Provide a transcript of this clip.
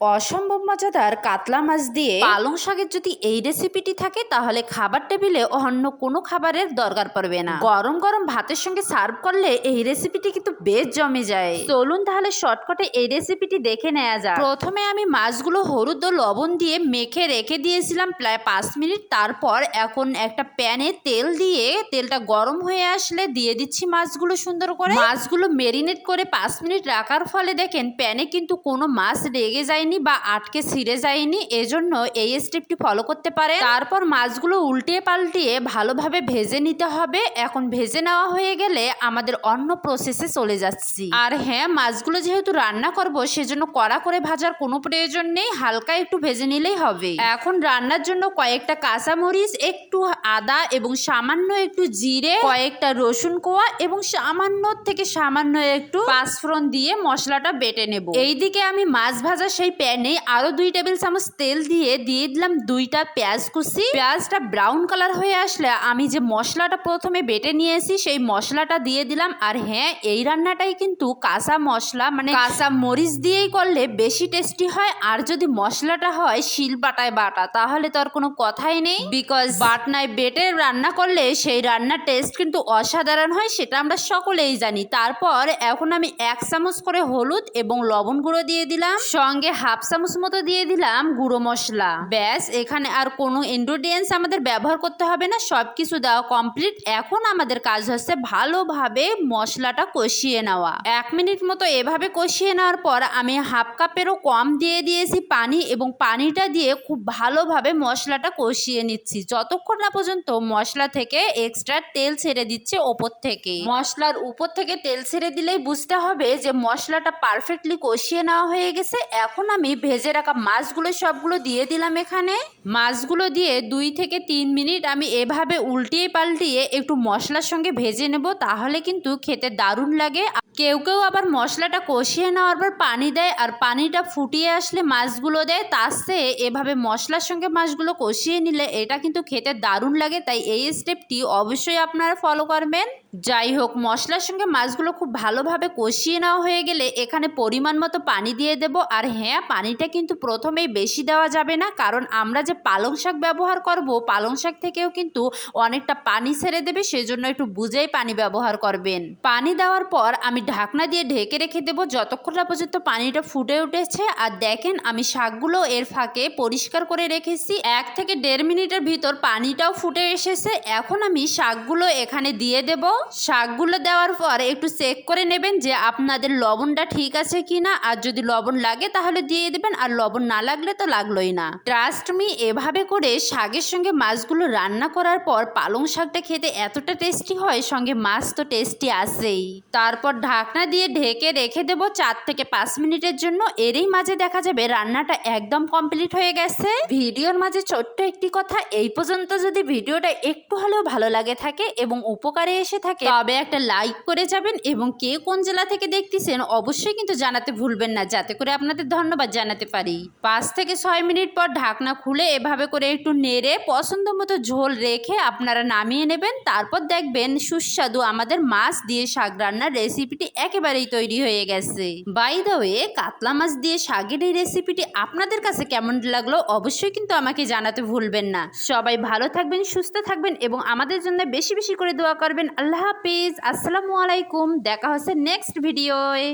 অসম্ভব মজাদার কাতলা মাছ দিয়ে পালং শাকের যদি এই রেসিপিটি থাকে, তাহলে খাবার টেবিলে অন্য কোনো খাবারের দরকার পড়বে না। গরম গরম ভাতের সঙ্গে সার্ভ করলে এই রেসিপিটি কিন্তু বেশ জমে যায়। চলুন তাহলে শর্টকাটে এই রেসিপিটি দেখে নেওয়া যায় প্রথমে আমি মাছগুলো হলুদ ও লবণ দিয়ে মেখে রেখে দিয়েছিলাম প্রায় পাঁচ মিনিট। তারপর এখন একটা প্যানে তেল দিয়ে তেলটা গরম হয়ে আসলে দিয়ে দিচ্ছি মাছগুলো সুন্দর করে। মাছগুলো মেরিনেট করে পাঁচ মিনিট রাখার ফলে দেখেন প্যানে কিন্তু কোনো মাছ রেগে যায়নি বা আটকে ছিঁড়ে যায়নি, এজন্য এই স্টেপটি ফলো করতে পারে। তারপর মাছগুলো উল্টিয়ে পাল্টিয়ে ভালোভাবে ভেজে নিতে হবে। এখন ভেজে নেওয়া হয়ে গেলে আমাদের অন্য প্রসেসে চলে যাচ্ছি। আর হ্যাঁ মাছগুলো যেহেতু রান্না করব, সেজন্য কড়া করে ভাজার কোনো প্রয়োজন নেই। হালকা একটু ভেজে নিলেই হবে। এখন রান্নার জন্য কয়েকটা কাঁচামরিচ, একটু আদা এবং সামান্য একটু জিরে, কয়েকটা রসুন কোয়া এবং সামান্য থেকে সামান্য একটু পাঁচফোড়ন দিয়ে মশলাটা বেটে নেব। এইদিকে আমি মাছ ভাজা সেই প্যানে আরও দুই টেবিল চামচ তেল দিয়ে দিয়ে দিলাম দুইটা পেঁয়াজ কুচি। পেঁয়াজটা ব্রাউন কালার হয়ে আসলে আমি যে মশলাটা প্রথমে বেটে নিয়েছি, সেই মশলাটা দিয়ে দিলাম। আর হ্যাঁ এই রান্নাটাই কিন্তু কাঁচা মশলা মানে কাঁচা মরিচ দিয়েই করলে বেশি টেস্টি হয়। আর যদি মশলাটা হয় শিল বাটায় বাটা, তাহলে তো আর কোনো কথাই নেই। বিকজ বাটনায় বেটে রান্না করলে সেই রান্নার টেস্ট কিন্তু অসাধারণ হয়, সেটা আমরা সকলেই জানি। তারপর এখন আমি এক চামচ করে হলুদ এবং লবণ গুঁড়ো দিয়ে দিলাম। সঙ্গে হাফ চামচ মতো দিয়ে দিলাম গুঁড়ো মশলা। ব্যাস, এখানে আর কোনো ইনগ্রিডিয়েন্টস আমাদের ব্যবহার করতে হবে না সব কিছু দেওয়া কমপ্লিট এখন আমাদের কাজ হচ্ছে ভালোভাবে মশলাটা কষিয়ে নেওয়া। এক মিনিট মতো এভাবে কষিয়ে নেওয়ার পর আমি হাফ কাপেরও কম দিয়ে দিয়েছি পানি এবং পানিটা দিয়ে খুব ভালোভাবে মশলাটা কষিয়ে নিচ্ছি। যতক্ষণ না পর্যন্ত মশলা থেকে এক্সট্রা তেল ছেড়ে দিচ্ছে ওপর থেকে। মশলার উপর থেকে তেল ছেড়ে দিলেই বুঝতে হবে যে মশলাটা পারফেক্টলি কষিয়ে নেওয়া হয়ে গেছে। এখন আমি ভেজে রাখা মাছগুলো সবগুলো দিয়ে দিলাম এখানে। মাছগুলো দিয়ে দুই থেকে তিন মিনিট আমি এভাবে উল্টিয়ে পাল্টিয়ে একটু মশলার সঙ্গে ভেজে নেব, তাহলে কিন্তু খেতে দারুণ লাগে। কেউ কেউ আবার মশলাটা কষিয়ে নেওয়ার পর পানি দেয়, আর পানিটা ফুটিয়ে আসলে মাছগুলো দেয়, তার চেয়ে এভাবে মশলার সঙ্গে মাছগুলো কষিয়ে নিলে এটা কিন্তু খেতে দারুণ লাগে, তাই এই স্টেপটি অবশ্যই আপনারা ফলো করবেন। যাই হোক, মশলার সঙ্গে মাছগুলো খুব ভালোভাবে কষিয়ে নেওয়া হয়ে গেলে এখানে পরিমাণ মতো পানি দিয়ে দেব, আর হ্যাঁ পানিটা কিন্তু প্রথমেই বেশি দেওয়া যাবে না। কারণ আমরা যে পালং শাক ব্যবহার করব, পালং শাক থেকেও কিন্তু অনেকটা পানি ছেড়ে দেবে, সেজন্য একটু বুঝেই পানি ব্যবহার করবেন। পানি দেওয়ার পর আমি ঢাকনা দিয়ে ঢেকে রেখে দেবো, যতক্ষণ না পর্যন্ত পানিটা ফুটে উঠেছে। আর দেখেন, আমি শাকগুলো এর ফাঁকে পরিষ্কার করে রেখেছি। এক থেকে দেড় মিনিটের ভিতর পানিটাও ফুটে এসেছে। এখন আমি শাকগুলো এখানে দিয়ে দেব। শাকগুলো দেওয়ার পর একটু চেক করে নেবেন যে আপনাদের লবণটা ঠিক আছে কিনা। আর যদি লবণ লাগে, তাহলে দিয়ে দেবেন আর লবণ না লাগলে তো লাগলোই না। ট্রাস্ট মি এভাবে করে শাকের সঙ্গে মাছগুলো রান্না করার পর পালং শাকটা খেতে এতটা টেস্টি হয়, সঙ্গে মাছ তো টেস্টি আসেই তারপর ঢাকনা দিয়ে ঢেকে রেখে দেবো চার থেকে পাঁচ মিনিটের জন্য। এরই মাঝে দেখা যাবে রান্নাটা একদম কমপ্লিট হয়ে গেছে। ভিডিওর মাঝে ছোট্ট একটি কথা, এই পর্যন্ত যদি ভিডিওটা একটু হলেও ভালো লাগে থাকে এবং উপকারে এসে থাকে, তবে একটা লাইক করে যাবেন এবং কে কোন জেলা থেকে দেখতেছেন অবশ্যই কিন্তু জানাতে ভুলবেন না। যাতে করে আপনাদের ধন্যবাদ জানাতে পারি। পাঁচ থেকে ছয় মিনিট পর ঢাকনা খুলে এভাবে করে একটু নেড়ে, পছন্দ মতো ঝোল রেখে আপনারা নামিয়ে নেবেন। তারপর দেখবেন সুস্বাদু আমাদের মাছ দিয়ে শাক রান্নার রেসিপিটি একেবারেই তৈরি হয়ে গেছে। বাই দ্য ওয়ে কাতলা মাছ দিয়ে শাকের এই রেসিপিটি আপনাদের কাছে কেমন লাগল অবশ্যই কিন্তু আমাকে জানাতে ভুলবেন না। সবাই ভালো থাকবেন, সুস্থ থাকবেন এবং আমাদের জন্য বেশি বেশি করে দোয়া করবেন। আল্লাহ হাফিজ। আসসালামু আলাইকুম। দেখা হচ্ছে নেক্সট ভিডিওয়ে